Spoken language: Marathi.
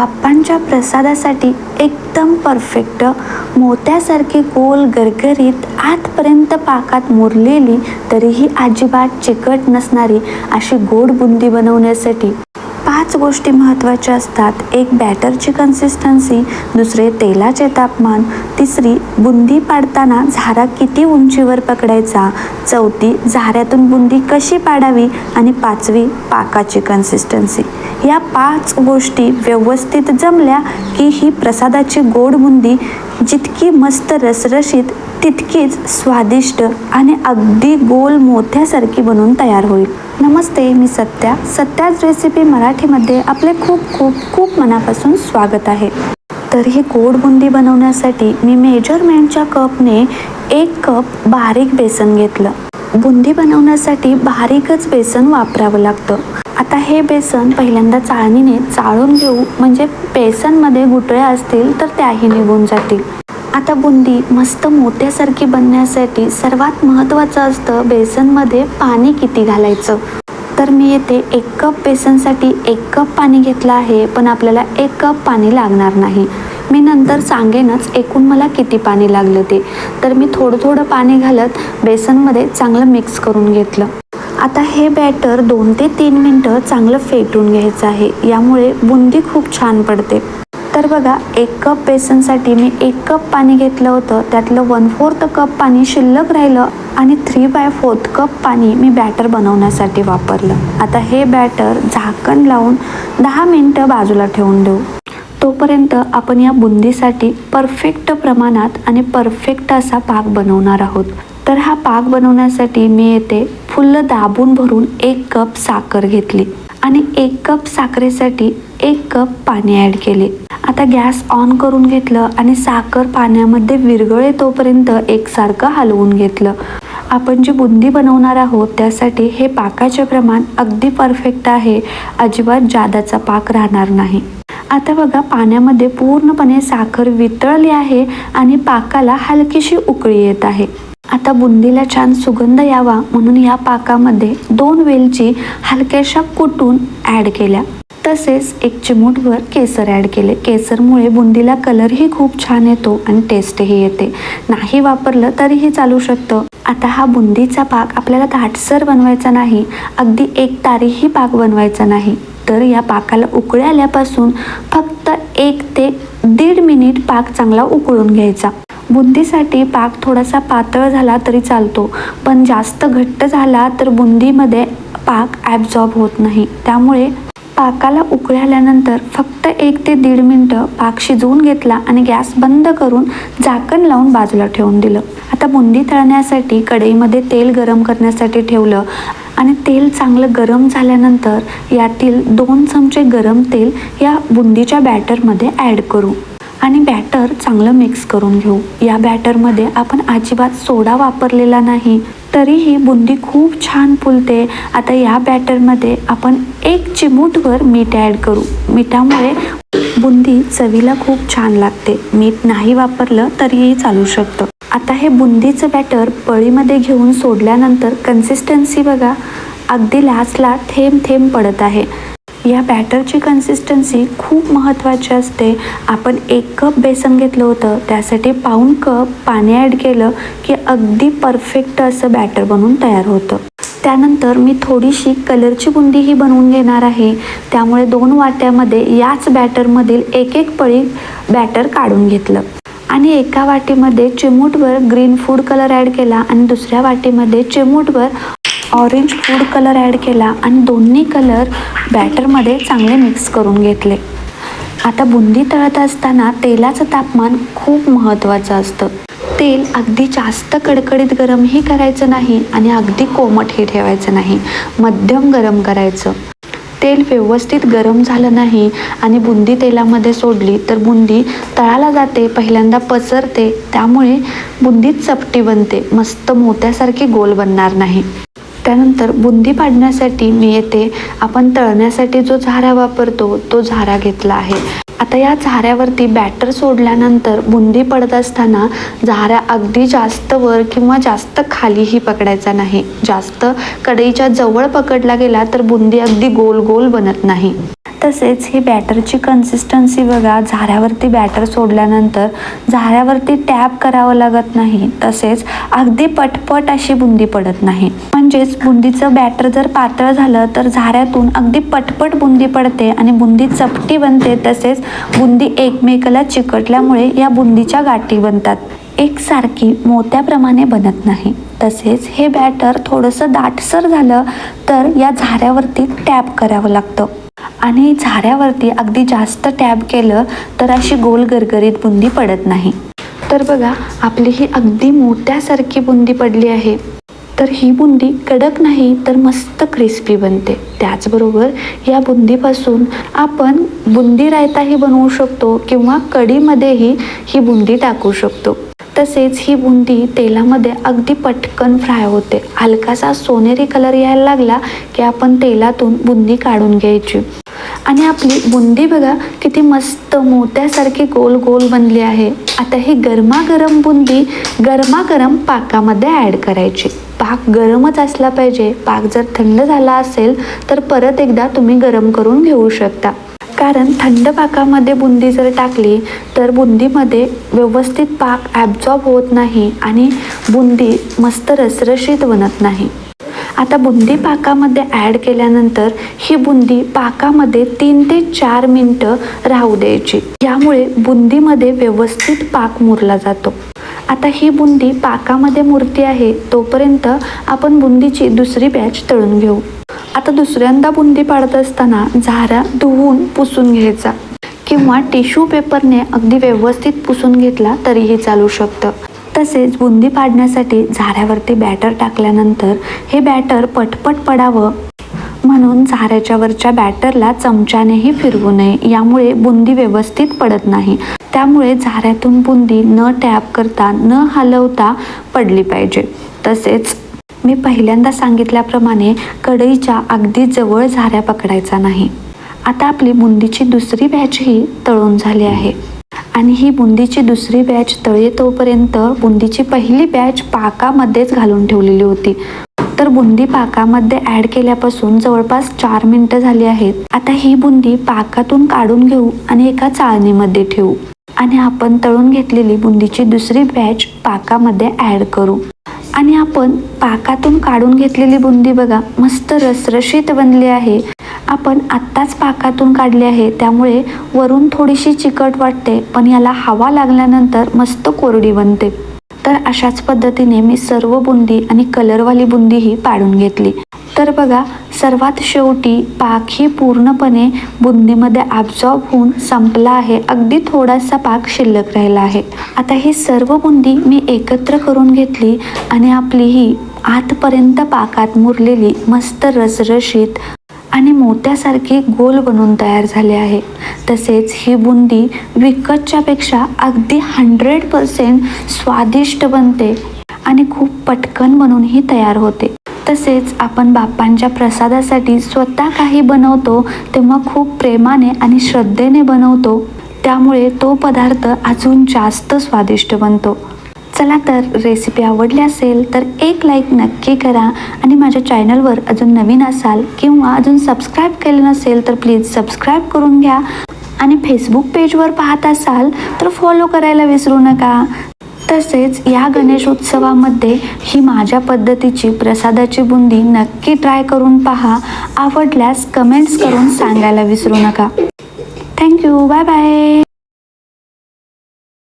बाप्पांच्या प्रसादासाठी एकदम परफेक्ट मोत्यासारखी गोल गरगरीत आतपर्यंत पाकात मुरलेली तरीही अजिबात चिकट नसणारी अशी गोड बुंदी बनवण्यासाठी पाच गोष्टी महत्त्वाच्या असतात. एक बॅटरची कन्सिस्टन्सी दुसरे तेलाचे तापमान. तिसरी बुंदी पाडताना झारा किती उंचीवर पकडायचा. चौथी झाऱ्यातून बुंदी कशी पाडावी. आणि पाचवी पाकाची कन्सिस्टन्सी या पाच गोष्टी व्यवस्थित जमल्या की ही प्रसादाची गोड बुंदी जितकी मस्त रसरशीत तितकीच स्वादिष्ट आणि अगदी गोल मोत्यासारखी बनून तयार होईल. नमस्ते मी सत्या. सत्याच रेसिपी मराठीमध्ये आपले खूप खूप खूप मनापासून स्वागत आहे. तर ही गोड बुंदी बनवण्यासाठी मी मेजरमेंटच्या कपने एक कप बारीक बेसन घेतलं. बुंदी बनवण्यासाठी बारीकच बेसन वापरावं लागतं. आता हे बेसन पहिल्यांदा चाळणीने चाळून घेऊ. म्हणजे बेसनमध्ये गुटळ्या असतील तर त्याही निघून जातील. आता बुंदी मस्त मोत्यासारखी बनण्यासाठी सर्वात महत्त्वाचं असतं बेसनमध्ये पाणी किती घालायचं. तर मी येथे एक कप बेसनसाठी एक कप पाणी घेतलं आहे पण आपल्याला एक कप पाणी लागणार नाही. मी नंतर सांगेनच एकूण मला किती पाणी लागलं ते. तर मी थोडं थोडं पाणी घालत बेसनमध्ये चांगलं मिक्स करून घेतलं. आता हे बॅटर दोन ते तीन मिनटं चांगलं फेटून घ्यायचं आहे. यामुळे बुंदी खूप छान पडते. तर बघा एक कप बेसनसाठी मी एक कप पाणी घेतलं होतं. त्यातलं वन फोर्थ कप पाणी शिल्लक राहिलं आणि थ्री बाय फोर्थ कप पाणी मी बॅटर बनवण्यासाठी वापरलं. आता हे बॅटर झाकण लावून दहा मिनटं बाजूला ठेवून देऊ. तोपर्यंत आपण या बुंदीसाठी परफेक्ट प्रमाणात आणि परफेक्ट असा पाक बनवणार आहोत. तर हा पाक बनवण्यासाठी मी येथे फुल्ल दाबून भरून एक कप साखर घेतली आणि एक कप साखरेसाठी एक कप पाणी ॲड केले. आता गॅस ऑन करून घेतलं आणि साखर पाण्यामध्ये विरघळे तोपर्यंत एकसारखं हलवून घेतलं. आपण जी बुंदी बनवणार आहोत त्यासाठी हे पाकाचे प्रमाण अगदी परफेक्ट आहे. अजिबात जादाचा पाक राहणार नाही. आता बघा पाण्यामध्ये पूर्णपणे साखर वितळली आहे आणि पाकाला हलकीशी उकळी येत आहे. आता बुंदीला छान सुगंध यावा म्हणून या पाकामध्ये दोन वेलची हलक्याशा कुटून ॲड केल्या. तसेच एक चिमूटभर केसर ॲड केले. केसरमुळे बुंदीला कलरही खूप छान येतो आणि टेस्टही येते. नाही वापरलं तरीही चालू शकतं. आता हा बुंदीचा पाक आपल्याला ताटसर बनवायचा नाही अगदी एक तारीही पाक बनवायचा नाही. तर या पाकाला उकळी आल्यापासून फक्त एक ते दीड मिनिट पाक चांगला उकळून घ्यायचा. बुंदीसाठी पाक थोडासा पातळ झाला तरी चालतो. पण जास्त घट्ट झाला तर बुंदीमध्ये पाक ॲब्झॉर्ब होत नाही. त्यामुळे पाकाला उकळल्यानंतर फक्त एक ते दीड मिनटं पाक शिजवून घेतला आणि गॅस बंद करून झाकण लावून बाजूला ठेवून दिलं. आता बुंदी तळण्यासाठी कढईमध्ये तेल गरम करण्यासाठी ठेवलं आणि तेल चांगलं गरम झाल्यानंतर यातील दोन चमचे गरम तेल या बुंदीच्या बॅटरमध्ये ॲड करू. आणि बॅटर चांगलं मिक्स करून घेऊ. या बॅटरमध्ये आपण अजिबात सोडा वापरलेला नाही. तरीही बुंदी खूप छान फुलते. आता या बॅटरमध्ये आपण एक चिमूटभर मीठ ॲड करू. मिठामुळे बुंदी चवीला खूप छान लागते. मीठ नाही वापरलं तरीही चालू शकतं. आता हे बुंदीचं बॅटर पळीमध्ये घेऊन सोडल्यानंतर कन्सिस्टन्सी बघा. अगदी लास्टला थेंब थेंब पडत आहे. या बॅटरची कन्सिस्टन्सी खूप महत्त्वाची असते. आपण एक कप बेसन घेतलं होतं. त्यासाठी पाऊण कप पाणी ॲड केलं की अगदी परफेक्ट असं बॅटर बनून तयार होतं. त्यानंतर मी थोडीशी कलरची बुंदीही बनवून घेणार आहे. त्यामुळे दोन वाट्यामध्ये याच बॅटरमधील एक एक पळी बॅटर काढून घेतलं. आणि एका वाटीमध्ये चिमूटवर ग्रीन फूड कलर ॲड केला आणि दुसऱ्या वाटीमध्ये चिमूटवर ऑरेंज फूड कलर ॲड केला आणि दोन्ही कलर बॅटरमध्ये चांगले मिक्स करून घेतले. आता बुंदी तळत असताना तेलाचं तापमान खूप महत्त्वाचं असतं. तेल अगदी जास्त कडकडीत गरमही करायचं नाही आणि अगदी कोमटही ठेवायचं नाही. मध्यम गरम करायचं. तेल व्यवस्थित गरम झालं नाही आणि बुंदी तेलामध्ये सोडली तर बुंदी तळाला जाते पहिल्यांदा पसरते त्यामुळे बुंदीत चपटी बनते. मस्त मोत्यासारखी गोल बनणार नाही. त्यानंतर बुंदी पाडण्यासाठी मी येथे आपण तळण्यासाठी जो झारा वापरतो तो झारा घेतला आहे. आता या झाऱ्यावरती बॅटर सोडल्यानंतर बुंदी पडत असताना झारा अगदी जास्त वर किंवा जास्त खालीही पकडायचा नाही. जास्त कढईच्या जवळ पकडला गेला तर बुंदी अगदी गोल गोल बनत नाही. तसेच ही बॅटरची कन्सिस्टन्सी बघा झाऱ्यावरती बॅटर सोडल्यानंतर झाऱ्यावरती टॅप करावं लागत नाही. तसेच अगदी पटपट अशी बुंदी पडत नाही. म्हणजेच बुंदीचं बॅटर जर पातळ झालं तर झाऱ्यातून अगदी पटपट बुंदी पडते आणि बुंदी चपटी बनते. तसेच बुंदी एकमेकाला चिकटल्यामुळे या बुंदीच्या गाठी बनतात. एकसारखी मोत्याप्रमाणे बनत नाही. तसेच हे बॅटर थोडंसं दाटसर झालं तर या झाऱ्यावरती टॅप करावं लागतं. आणि झाऱ्यावरती अगदी जास्त टॅप केलं तर अशी गोल गरगरीत बुंदी पडत नाही. तर बघा आपली ही अगदी मोठ्यासारखी बुंदी पडली आहे. तर ही बुंदी कडक नाही तर मस्त क्रिस्पी बनते. त्याचबरोबर या बुंदीपासून आपण बुंदी रायताही बनवू शकतो किंवा कढीमध्येही ही बुंदी टाकू शकतो. तसेच ही बुंदी तेलामध्ये अगदी पटकन फ्राय होते. हलकासा सोनेरी कलर यायला लागला की आपण तेलातून बुंदी काढून घ्यायची. आणि आपली बुंदी बघा किती मस्त मोत्यासारखी गोल गोल बनली आहे. आता ही गरमागरम बुंदी गरमागरम पाकामध्ये ॲड करायची. पाक गरमच असला पाहिजे. पाक जर थंड झाला असेल तर परत एकदा तुम्ही गरम करून घेऊ शकता. कारण थंड पाकामध्ये बुंदी जर टाकली तर बुंदीमध्ये व्यवस्थित पाक ॲब्झॉर्ब होत नाही आणि बुंदी मस्त रसरशीत बनत नाही. आता बुंदी पाकामध्ये ॲड केल्यानंतर ही बुंदी पाकामध्ये तीन ते चार मिनटं राहू द्यायची. यामुळे बुंदीमध्ये व्यवस्थित पाक मुरला जातो. आता ही बुंदी पाकामध्ये मुरती आहे तोपर्यंत आपण बुंदीची दुसरी बॅच तळून घेऊ. आता दुसऱ्यांदा बुंदी पाडत असताना झारा धुवून पुसून घ्यायचा किंवा टिश्यू पेपरने अगदी व्यवस्थित पुसून घेतला तरीही चालू शकतं. तसेच बुंदी पाडण्यासाठी झाऱ्यावरती बॅटर टाकल्यानंतर हे बॅटर पटपट पडावं म्हणून झाऱ्याच्या वरच्या बॅटरला चमच्यानेही फिरवू नये. यामुळे बुंदी व्यवस्थित पडत नाही. त्यामुळे झाऱ्यातून बुंदी न टॅप करता न हलवता पडली पाहिजे. तसेच मी पहिल्यांदा सांगितल्याप्रमाणे कढईच्या अगदी जवळ झाऱ्या पकडायचा नाही. आता आपली बुंदीची दुसरी बॅच ही तळून झाली आहे. आणि ही बुंदीची दुसरी बॅच तळे तोपर्यंत बुंदीची पहिली बॅच पाकामध्येच घालून ठेवलेली होती. तर बुंदी पाकामध्ये ॲड केल्यापासून जवळपास चार मिनटं झाली आहेत. आता ही बुंदी पाकातून काढून घेऊ आणि एका चाळणीमध्ये ठेवू. आणि आपण तळून घेतलेली बुंदीची दुसरी बॅच पाकामध्ये ॲड करू. आणि आपण पाकातून काढून घेतलेली बुंदी बघा मस्त रसरशीत बनली आहे. आपण आत्ताच पाकातून काढले आहे त्यामुळे वरून थोडीशी चिकट वाटते पण याला हवा लागल्यानंतर मस्त कोरडी बनते. तर अशाच पद्धतीने मी सर्व बुंदी आणि कलरवाली बुंदीही पाडून घेतली. तर बघा सर्वात शेवटी पाक ही पूर्णपणे बुंदीमध्ये ॲब्झॉर्ब होऊन संपला आहे अगदी थोडासा पाक शिल्लक राहिला आहे. आता ही सर्व बुंदी मी एकत्र करून घेतली आणि आपली ही आतपर्यंत पाकात मुरलेली मस्त रसरशीत आणि मोत्यासारखी गोल बनून तयार झाले आहे. तसेच ही बुंदी विकतच्यापेक्षा अगदी हंड्रेड पर्सेंट स्वादिष्ट बनते आणि खूप पटकन बनूनही तयार होते. तसेच आपण बाप्पांच्या प्रसादासाठी स्वतः काही बनवतो तेव्हा खूप प्रेमाने आणि श्रद्धेने बनवतो. त्यामुळे तो पदार्थ अजून जास्त स्वादिष्ट बनतो. चला तर रेसिपी आवडली असेल तर एक लाईक नक्की करा आणि माझ्या चॅनलवर अजून नवीन असाल किंवा अजून सबस्क्राईब केलं नसेल तर प्लीज सबस्क्राईब करून घ्या. आणि फेसबुक पेजवर पाहत असाल तर फॉलो करायला विसरू नका. तसेच या गणेश उत्सवामध्ये ही माझ्या पद्धतीची प्रसादाची बुंदी नक्की ट्राय करून पहा. आवडल्यास कमेंट्स करून सांगायला विसरू नका. Thank you bye bye